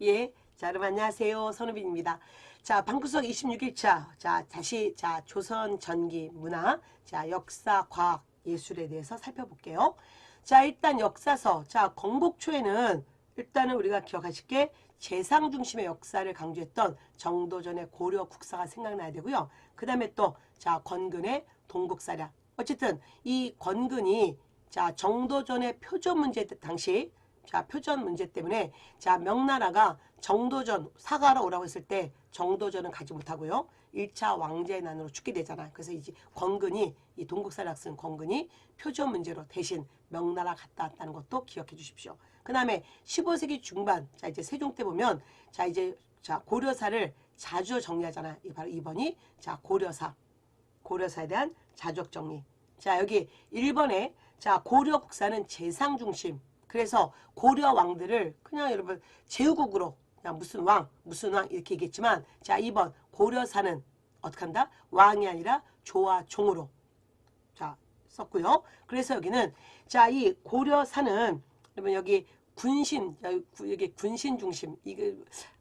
예. 자, 여러분 안녕하세요. 선우빈입니다. 자, 방구석 26일차. 자, 다시 자, 조선 전기 문화, 자, 역사, 과학, 예술에 대해서 살펴볼게요. 자, 일단 역사서. 자, 건국초에는 일단은 우리가 기억하실 게 재상 중심의 역사를 강조했던 정도전의 고려 국사가 생각나야 되고요. 그 다음에 또, 자, 권근의 동국사략. 어쨌든 이 권근이 자, 정도전의 표전 문제 당시 자, 표전 문제 때문에 자, 명나라가 정도전 사과하러 오라고 했을 때 정도전은 가지 못하고요. 1차 왕제의 난으로 죽게 되잖아. 그래서 이제 권근이 이 동국사략 쓴 권근이 표전 문제로 대신 명나라 갔다 왔다는 것도 기억해 주십시오. 그다음에 15세기 중반 자 이제 세종 때 보면 자 이제 자 고려사를 자주 정리하잖아. 이 바로 2번이 자 고려사 고려사에 대한 자적 정리. 자 여기 1번에 자 고려 국사는 재상 중심. 그래서 고려 왕들을 그냥 여러분 제후국으로 그냥 무슨 왕 무슨 왕 이렇게 얘기했지만 자 2번 고려사는 어떻게 한다? 왕이 아니라 조와 종으로 자 썼고요. 그래서 여기는 자 이 고려사는 그러면 여기 군신 여기 군신 중심 이거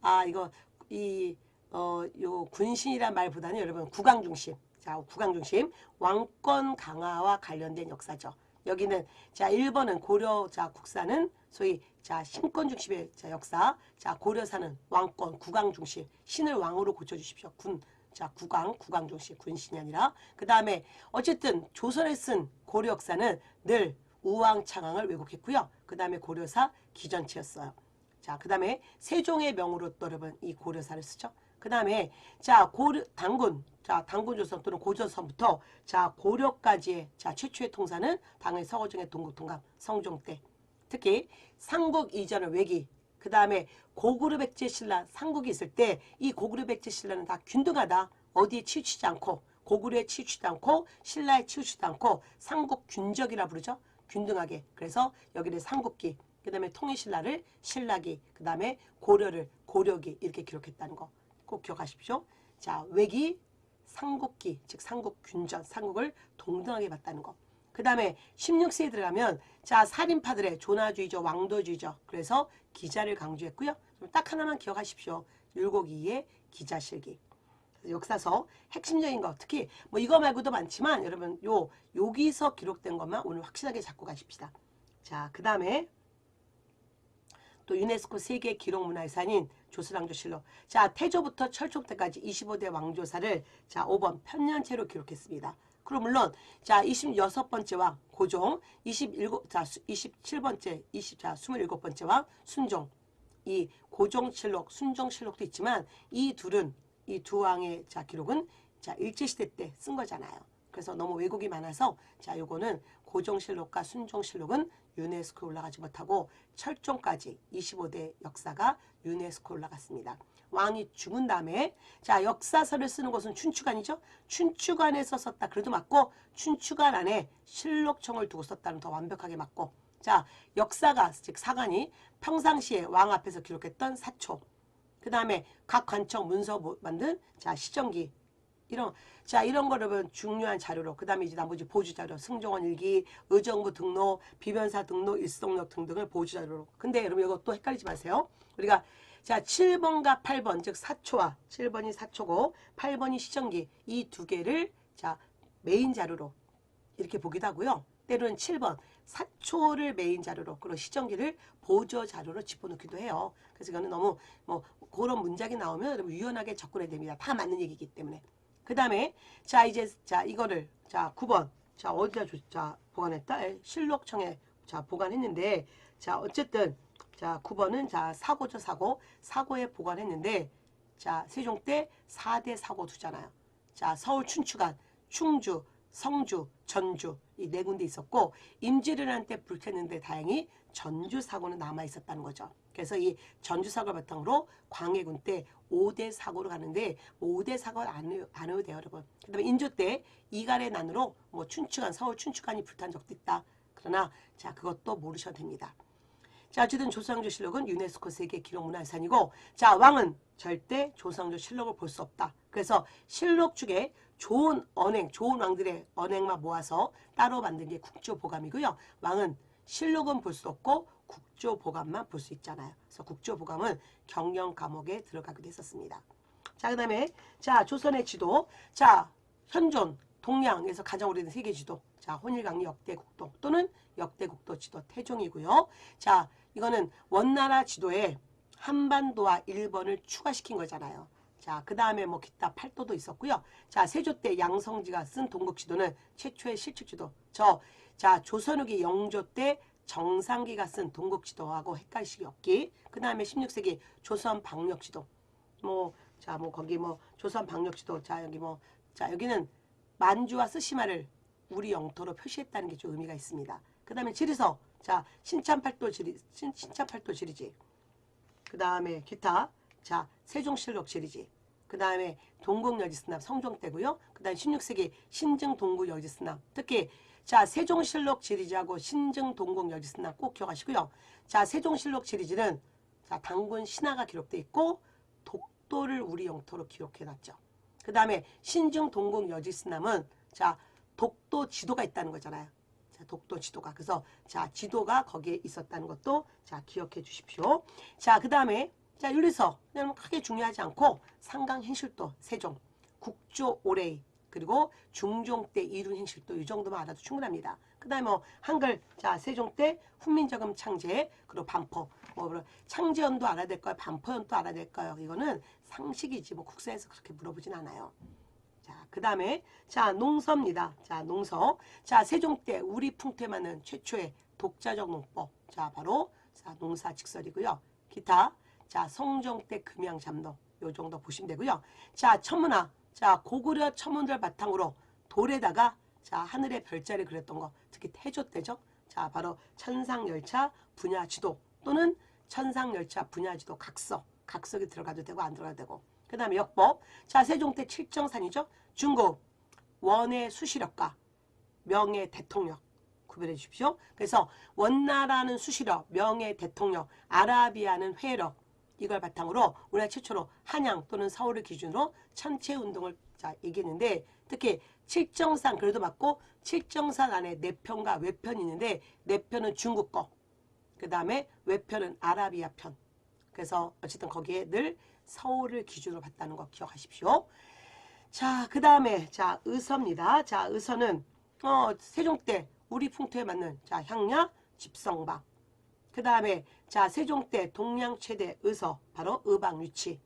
아 이거 이어요 군신이란 말보다는 여러분 국왕 중심 자 국왕 중심 왕권 강화와 관련된 역사죠. 여기는 자 1번은 고려 자 국사는 소위 자 신권 중심의 자 역사 자 고려사는 왕권 국왕 중심 신을 왕으로 고쳐주십시오. 군 자 국왕 국왕 중심 군신이 아니라 그 다음에 어쨌든 조선에 쓴 고려 역사는 늘 우왕 창왕을 왜곡했고요. 그 다음에 고려사 기전체였어요. 자, 그 다음에 세종의 명으로 또 여러분 이 고려사를 쓰죠. 그 다음에 자 고려 당군. 자 당군조선 또는 고조선부터 자 고려까지의 자 최초의 통사는 당연히 서거정의 동국통감 성종 때. 특히 삼국 이전의 외기 그 다음에 고구려 백제 신라 삼국이 있을 때 이 고구려 백제 신라는 다 균등하다. 어디에 치우치지 않고 고구려에 치우치지 않고 신라에 치우치지 않고 삼국 균적이라 부르죠. 균등하게. 그래서 여기는 삼국기 그 다음에 통일신라를 신라기 그 다음에 고려를 고려기 이렇게 기록했다는 거 꼭 기억하십시오 자 외기 삼국기 즉 삼국균전 삼국을 동등하게 봤다는 거. 그 다음에 16세에 들어가면 자 살인파들의 존화주의죠 왕도주의죠. 그래서 기자를 강조했고요. 딱 하나만 기억하십시오. 율곡이의 기자실기. 역사서 핵심적인 거 특히 뭐 이거 말고도 많지만 여러분 요 여기서 기록된 것만 오늘 확실하게 잡고 가십시다. 자 그 다음에 또 유네스코 세계 기록 문화유산인 조선왕조실록. 자, 태조부터 철종 때까지 25대 왕조사를 자, 5번 편년체로 기록했습니다. 그럼 물론 자, 26번째 왕 고종, 27 자, 27번째, 20 자, 27번째 왕 순종. 이 고종실록, 순종실록도 있지만 이 둘은 이 두 왕의 자, 기록은 자, 일제시대 때 쓴 거잖아요. 그래서 너무 왜곡이 많아서 자 요거는 고종실록과 순종실록은 유네스코에 올라가지 못하고 철종까지 25대 역사가 유네스코에 올라갔습니다. 왕이 죽은 다음에 자 역사서를 쓰는 곳은 춘추관이죠. 춘추관에서 썼다 그래도 맞고 춘추관 안에 실록청을 두고 썼다는 더 완벽하게 맞고 자 역사가 즉 사관이 평상시에 왕 앞에서 기록했던 사초 그 다음에 각 관청 문서 모- 만든 자 시정기 이런 자 이런 거 여러분 중요한 자료로 그 다음에 이제 나머지 보조 자료 승정원 일기 의정부 등록 비변사 등록 일성록 등등을 보조 자료로 근데 여러분 이것도 헷갈리지 마세요 우리가 자 7번과 8번 즉 사초와 7번이 사초고 8번이 시정기 이 두 개를 자 메인 자료로 이렇게 보기도 하고요. 때로는 7번 사초를 메인 자료로 그리고 시정기를 보조 자료로 집어넣기도 해요. 그래서 이거는 너무 뭐 그런 문장이 나오면 여러분 유연하게 접근해야 됩니다. 다 맞는 얘기이기 때문에. 그 다음에 자 이제 자 이거를 자 9번 자 어디다 주, 자 보관했다 에, 실록청에 자 보관했는데 자 어쨌든 자 9번은 자 사고죠 사고 사고에 보관했는데 자 세종 때 4대 사고 두잖아요. 자 서울 춘추관 충주 성주, 전주 이 네 군데 있었고 임진왜란 때 불켰는데 다행히 전주 사고는 남아 있었다는 거죠. 그래서 이 전주 사고를 바탕으로 광해군 때 5대 사고로 가는데 뭐 5대 사고를 안, 안 해도 돼요, 여러분. 그 다음에 인조 때 이갈의 난으로 뭐 춘추관, 서울 춘추관이 불탄 적도 있다. 그러나 자 그것도 모르셔도 됩니다. 자, 어쨌든 조상조 실록은 유네스코 세계 기록문화유산이고, 자, 왕은 절대 조상조 실록을 볼 수 없다. 그래서 실록 중에 좋은 언행, 좋은 왕들의 언행만 모아서 따로 만든 게 국조보감이고요. 왕은 실록은 볼 수 없고 국조보감만 볼 수 있잖아요. 그래서 국조보감은 경영 과목에 들어가기도 했었습니다. 자, 그 다음에 자 조선의 지도, 자 현존 동양에서 가장 오래된 세계 지도, 자 혼일강리 역대국도 또는 역대국도 지도 태종이고요. 자 이거는 원나라 지도에 한반도와 일본을 추가시킨 거잖아요. 자, 그 다음에 뭐 기타 팔도도 있었고요. 자, 세조 때 양성지가 쓴 동국지도는 최초의 실측지도. 저, 자, 조선 후기 영조 때 정상기가 쓴 동국지도하고 헷갈리기 없기. 그 다음에 16세기 조선 방역지도. 뭐, 자, 뭐 거기 뭐 조선 방역지도. 자, 여기 뭐, 자, 여기는 만주와 스시마를 우리 영토로 표시했다는 게 좀 의미가 있습니다. 그 다음에 지리서. 자, 신참팔도 지리, 신, 신참팔도 지리지. 그 다음에 기타 자 세종실록 지리지 그 다음에 동국여지스납 성종 때고요 그 다음에 16세기 신증 동국여지스납 특히 자 세종실록 지리지하고 신증 동국여지스납 꼭 기억하시고요 자 세종실록 지리지는 자 당군 신화가 기록돼 있고 독도를 우리 영토로 기록해놨죠 그 다음에 신증 동국여지스납은 자 독도 지도가 있다는 거잖아요 자, 독도 지도가. 그래서 자, 지도가 거기에 있었다는 것도 자, 기억해 주십시오. 자, 그 다음에 자, 윤리서. 그냥 크게 중요하지 않고 상강 행실도 세종, 국조 오레이 그리고 중종 때 이룬 행실도 이 정도만 알아도 충분합니다. 그 다음에 뭐 한글 자, 세종 때 훈민정음 창제 그리고 반포 뭐 창제연도 알아야 될까요? 반포연도 알아야 될까요? 이거는 상식이지 뭐 국사에서 그렇게 물어보진 않아요. 자, 그 다음에, 자, 농서입니다. 자, 농서. 자, 세종 때 우리 맞는 최초의 독자적 농법. 자, 바로, 자, 농사 직설이고요. 기타. 자, 성종 때 금양 잠도. 요 정도 보시면 되고요. 자, 천문화. 자, 고구려 천문들 바탕으로 돌에다가, 자, 하늘의 별자를 그렸던 거. 특히 태조 때죠. 자, 바로 천상열차 분야지도 또는 천상열차 분야지도 각서. 각석이 들어가도 되고 안 들어가도 되고. 그 다음에 역법. 자, 세종 때 칠정산이죠. 중국 원의 수시력과 명예 대통령 구별해 주십시오. 그래서 원나라는 수시력, 명예 대통령, 아라비아는 회력 이걸 바탕으로 우리나라 최초로 한양 또는 서울을 기준으로 천체 운동을 자 얘기했는데 특히 칠정산 그래도 맞고 칠정산 안에 내편과 외편이 있는데 내편은 중국 거, 그 다음에 외편은 아라비아 편. 그래서 어쨌든 거기에 늘 서울을 기준으로 봤다는 거 기억하십시오. 자, 그 다음에 자 의서입니다. 자, 의서는 어, 세종 때 우리 풍토에 맞는 자 향야 집성방. 그 다음에 자 세종 때 동양 최대 의서 바로 의방 위치.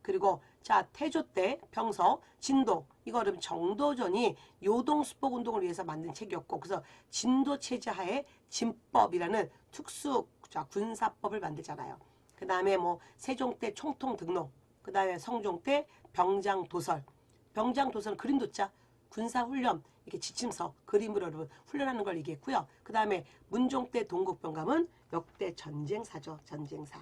그리고 자 태조 때 병서 진도 이거는 정도전이 요동 수복 운동을 위해서 만든 책이었고 그래서 진도 체제 하에 진법이라는 특수 자 군사법을 만들잖아요. 그 다음에 뭐 세종 때 총통 등록, 그 다음에 성종 때 병장 도설, 병장 도설 그림 도자, 군사 훈련 이렇게 지침서 그림으로 여러분 훈련하는 걸 얘기했고요. 그 다음에 문종 때 동국병감은 역대 전쟁사죠, 전쟁사.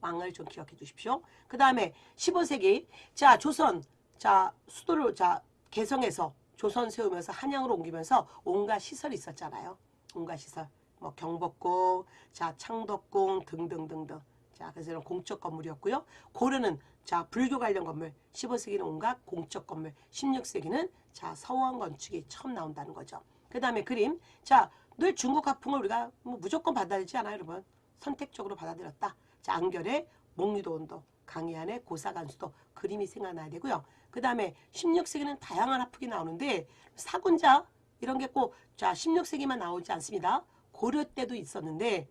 왕을 좀 기억해 주십시오. 그 다음에 15세기 자 조선 자 수도를 자 개성해서 조선 세우면서 한양으로 옮기면서 온갖 시설이 있었잖아요. 온갖 시설. 뭐 경복궁, 자 창덕궁 등등등등. 자 그래서 이런 공적 건물이었고요. 고려는 자 불교 관련 건물, 15세기는 온갖 공적 건물, 16세기는 자 서원 건축이 처음 나온다는 거죠. 그 다음에 그림. 자 늘 중국 화풍을 우리가 뭐 무조건 받아들이지 않아요, 여러분. 선택적으로 받아들였다. 자 안결의 목리도 온도, 강해안의 고사간수도 그림이 생각나야 되고요. 그 다음에 16세기는 다양한 화풍이 나오는데 사군자 이런 게 꼭 자 16세기만 나오지 않습니다. 고려 때도 있었는데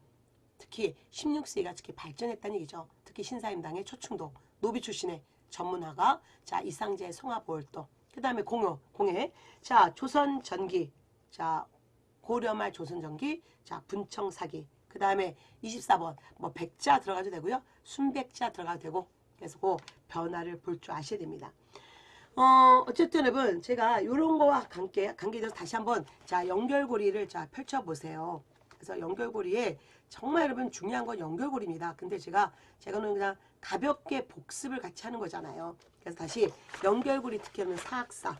특히 16세기가 특히 발전했다는 얘기죠. 특히 신사임당의 초충도 노비 출신의 전문화가 자 이상재의 성화보월도 그 다음에 공효 공예 자 조선 전기 자 고려말 조선 전기 자 분청 사기 그 다음에 24번 뭐 백자 들어가도 되고요 순백자 들어가도 되고 그래서 그 변화를 볼 줄 아셔야 됩니다. 어, 어쨌든 여러분, 제가 이런 거와 관계, 관계돼서 다시 한번, 자, 연결고리를 자, 펼쳐보세요. 그래서 연결고리에 정말 여러분 중요한 건 연결고리입니다. 근데 제가, 제가는 그냥 가볍게 복습을 같이 하는 거잖아요. 그래서 다시 연결고리 특히는 사학사.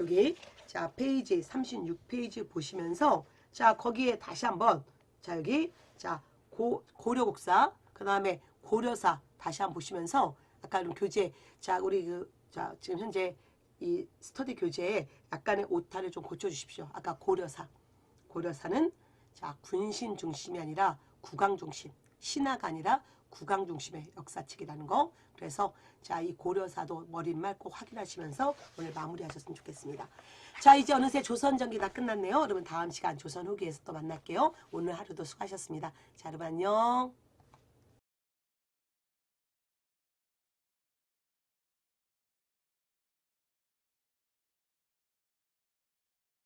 여기, 자, 페이지 36페이지 보시면서, 자, 거기에 다시 한번, 자, 여기, 자, 고, 고려국사, 그 다음에 고려사 다시 한번 보시면서, 아까 는 교재, 자, 우리 그, 자, 지금 현재 이 스터디 교재에 약간의 오타를 좀 고쳐주십시오. 아까 고려사. 고려사는 자, 군신 중심이 아니라 국왕 중심, 신화가 아니라 국왕 중심의 역사책이라는 거. 그래서 자, 이 고려사도 머릿말 꼭 확인하시면서 오늘 마무리하셨으면 좋겠습니다. 자, 이제 어느새 조선 전기 다 끝났네요. 여러분 다음 시간 조선 후기에서 또 만날게요. 오늘 하루도 수고하셨습니다. 자, 여러분 안녕.